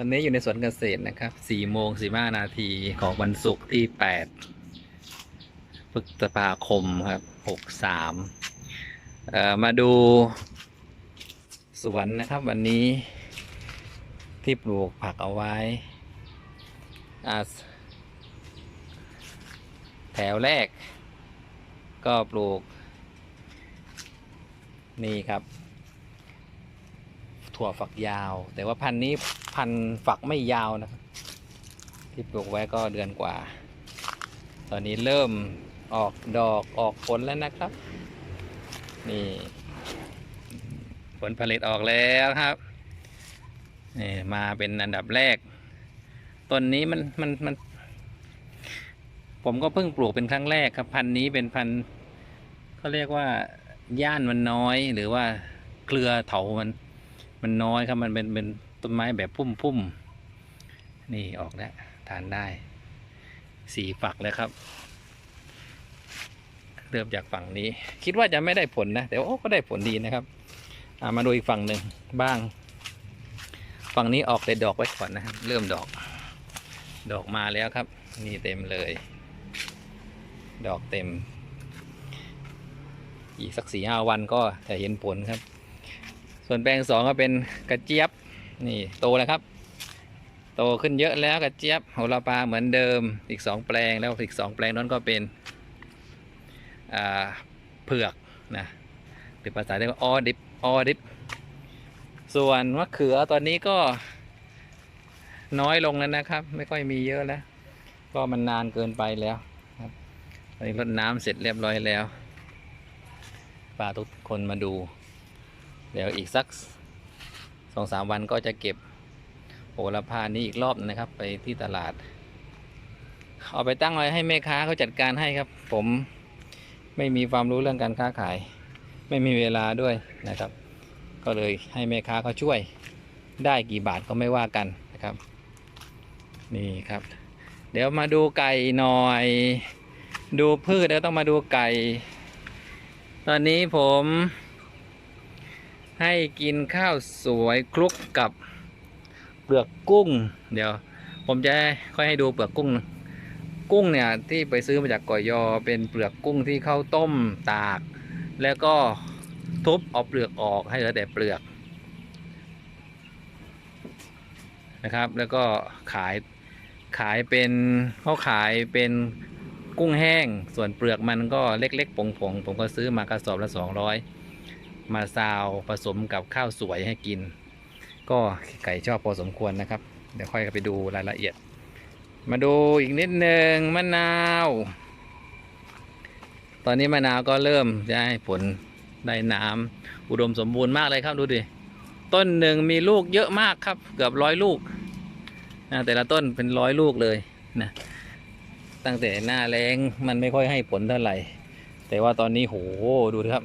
ตอนนี้อยู่ในสวนเกษตรนะครับสี่โมงสี่ห้านาทีของวันศุกร์ที่แปดพฤษภาคมครับหกสามมาดูสวนนะครับวันนี้ที่ปลูกผักเอาไว้ แถวแรก ก็ปลูก นี่ครับ ถั่วฝักยาว แต่ว่าพันธุ์นี้ พันธุ์ฝักไม่ยาวนะครับ ที่ปลูกไว้ก็เดือนกว่า ตอนนี้เริ่มออกดอกออกผลแล้วนะครับ นี่ ผลผลิตออกแล้วครับนี่มาเป็นอันดับแรก ต้นนี้มันมันมัน ผมก็เพิ่งปลูกเป็นครั้งแรกครับ พันธุ์นี้เป็นพันธุ์เขาเรียกว่าย่านมันน้อยหรือว่าเครือเถามัน มันน้อยครับมันเป็นเป็น ต้นไม้แบบพุ่มพุ่มๆนี่ออกแล้วทานได้สีฝักแล้วครับ เริ่มจากฝั่งนี้ คิดว่าจะไม่ได้ผลนะแต่ว่าโอ้ก็ได้ผลดีนะครับามาดูอีกฝั่งหนึ่งบ้าง ฝั่งนี้ออกแต่ดอกไว้ก่อนนะครับเริ่มดอก ดอกมาแล้วครับ นี่เต็มเลย ดอกเต็ม อีกสักสี่ห้าวันก็จะเห็นผลครับ ส่วนแปลงสองก็เป็นกระเจี๊ยบ นี่โตแล้วครับ โตขึ้นเยอะแล้วกระเจี๊ยบโหระพาเหมือนเดิมอีกสองแปลงแล้วอีกสองแปลงนั้นก็เป็นเผือกนะหรือภาษาเรียกว่าออดิบออดิบส่วนมะเขือตอนนี้ก็น้อยลงแล้วนะครับ ไม่ค่อยมีเยอะแล้ว ก็มันนานเกินไปแล้วครับตอนนี้รดน้ำเสร็จเรียบร้อยแล้วปลาทุกคนมาดู เดี๋ยวอีกสัก สองสามวันก็จะเก็บโหระพานี้อีกรอบนึงนะครับ ไปที่ตลาด เอาไปตั้งไว้ให้แม่ค้าเขาจัดการให้ครับ ผมไม่มีความรู้เรื่องการค้าขาย ไม่มีเวลาด้วยนะครับ ก็เลยให้แม่ค้าเขาช่วยได้กี่บาทก็ไม่ว่ากันนะครับ นี่ครับ เดี๋ยวมาดูไก่หน่อย ดูพืชแล้วต้องมาดูไก่ ตอนนี้ผม ให้กินข้าวสวยคลุกกับเปลือกกุ้ง เดี๋ยว ผมจะค่อยให้ดูเปลือกกุ้งนะกุ้งเนี่ยที่ไปซื้อมาจากก่อยอเป็นเปลือกกุ้งที่เข้าต้มตาก แล้วก็ทุบเอาเปลือกออกให้เหลือแต่เปลือกนะครับ แล้วก็ขายขายเป็นเขาขายเป็นกุ้งแห้งส่วนเปลือกมันก็เล็กๆผงๆผมก็ซื้อมากระสอบละสองร้อย มาซาวผสมกับข้าวสวยให้กิน ก็ไก่ชอบพอสมควรนะครับ เดี๋ยวค่อยไปดูรายละเอียด มาดูอีกนิดหนึ่งมะนาว ตอนนี้มะนาวก็เริ่มจะให้ผลได้น้ำอุดมสมบูรณ์มากเลยครับดูดิต้นหนึ่งมีลูกเยอะมากครับ เกือบร้อยลูกนะแต่ละต้นเป็นร้อยลูกเลยนะตั้งแต่หน้าแรงมันไม่ค่อยให้ผลเท่าไหร่ แต่ว่าตอนนี้โหดูดิครับ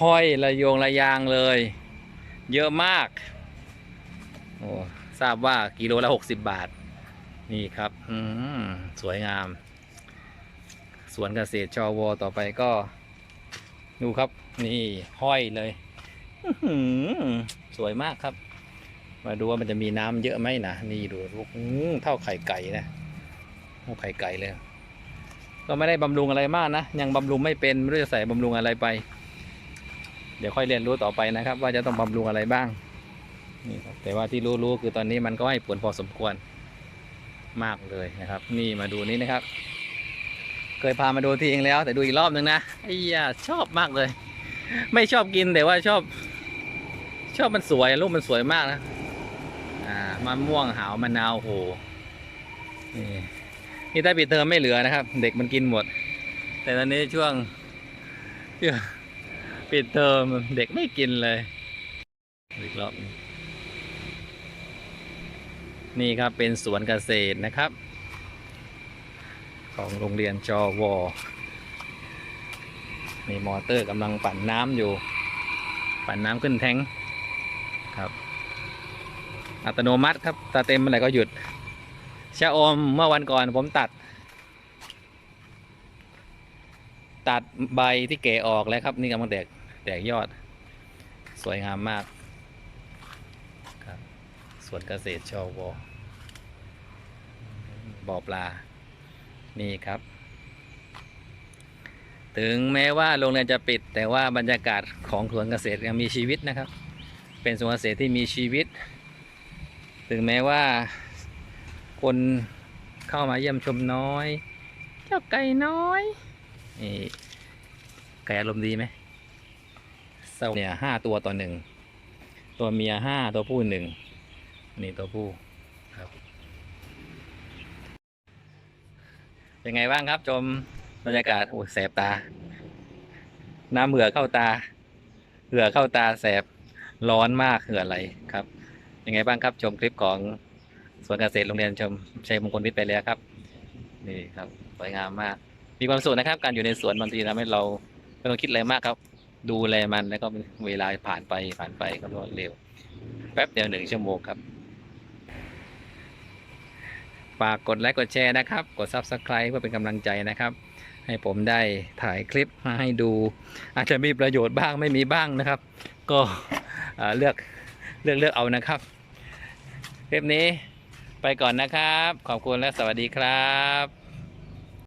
ห้อยระโยงระยางเลย เยอะมากโอ้ทราบว่ากิโลละหกสิบบาท นี่ครับอืมสวยงาม สวนเกษตรชอวอต่อไปก็ ดูครับ นี่ห้อยเลยสวยมากครับ มาดูว่ามันจะมีน้ำเยอะไหมนะนี่ดูลูกเท่าไข่ไก่นะเท่าไข่ไก่เลย ก็ไม่ได้บำรุงอะไรมากนะ ยังบำรุงไม่เป็น ไม่รู้จะใส่บำรุงอะไรไป เดี๋ยวค่อยเรียนรู้ต่อไปนะครับ ว่าจะต้องบำรุงอะไรบ้างนี่ครับแต่ว่าที่รู้ๆคือตอนนี้มันก็ให้ผลพอสมควรมากเลยนะครับ นี่มาดูนี่นะครับ เคยพามาดูทีเองแล้ว แต่ดูอีกรอบหนึ่งนะไอ้ยาชอบมากเลย ไม่ชอบกินแต่ว่าชอบ ชอบมันสวยรูปมันสวยมากนะอ่ามะม่วงหาวมะนาวโหนี่นี่ถ้าปิดเทอมไม่เหลือนะครับ เด็กมันกินหมด แต่ตอนนี้ช่วงช่วง ปิดเทอมเด็กไม่กินเลย อีกรอบนี่ครับเป็นสวนเกษตรนะครับ ของโรงเรียนจอวอมีมอเตอร์กำลังปั่นน้ำอยู่ ปั่นน้ำขึ้นแทงค์ครับ อัตโนมัติครับตาเต็มเมื่อไหร่ก็หยุดชะอมเมื่อวันก่อนผมตัด ตัดใบที่เก่ออกแล้วครับ นี่กำลังแตกแตกยอด สวยงามมากครับสวนเกษตรชวบ่อปลา นี่ครับ ถึงแม้ว่าโรงเรียนจะปิด แต่ว่าบรรยากาศของสวนเกษตรยังมีชีวิตนะครับ เป็นสวนเกษตรที่มีชีวิต ถึงแม้ว่าคนเข้ามาเยี่ยมชมน้อย เจ้าไก่น้อย นี่ไก่อารมณ์ดีไหมเศร้าเนี่ยห้าตัวต่อหนึ่ง ตัวเมียห้าตัวผู้หนึ่ง นี่ตัวผู้ครับ เป็นไงบ้างครับ ชมบรรยากาศ โอ้ยแสบตา น้ำเหือเข้าตา เหือเข้าตาแสบร้อนมากเหืออะไรครับเป็นไงบ้างครับ ชมคลิปของสวนเกษตรโรงเรียนชมชัยมงคลวิทย์ไปแล้วครับ นี่ครับสวยงามมาก มีความสุขนะครับ การอยู่ในสวนบางทีทำให้เราไม่ต้องคิดอะไรมากครับ ดูแลมันแล้วก็เวลาผ่านไปผ่านไปก็รวดเร็ว แป๊บเดียวหนึ่งชั่วโมงครับฝากกดไลค์กดแชร์นะครับ กด Subscribe เพื่อเป็นกำลังใจนะครับ ให้ผมได้ถ่ายคลิปมาให้ดู อาจจะมีประโยชน์บ้างไม่มีบ้างนะครับ ก็เลือกเลือกเลือกเอานะครับ คลิปนี้ไปก่อนนะครับ ขอบคุณและสวัสดีครับ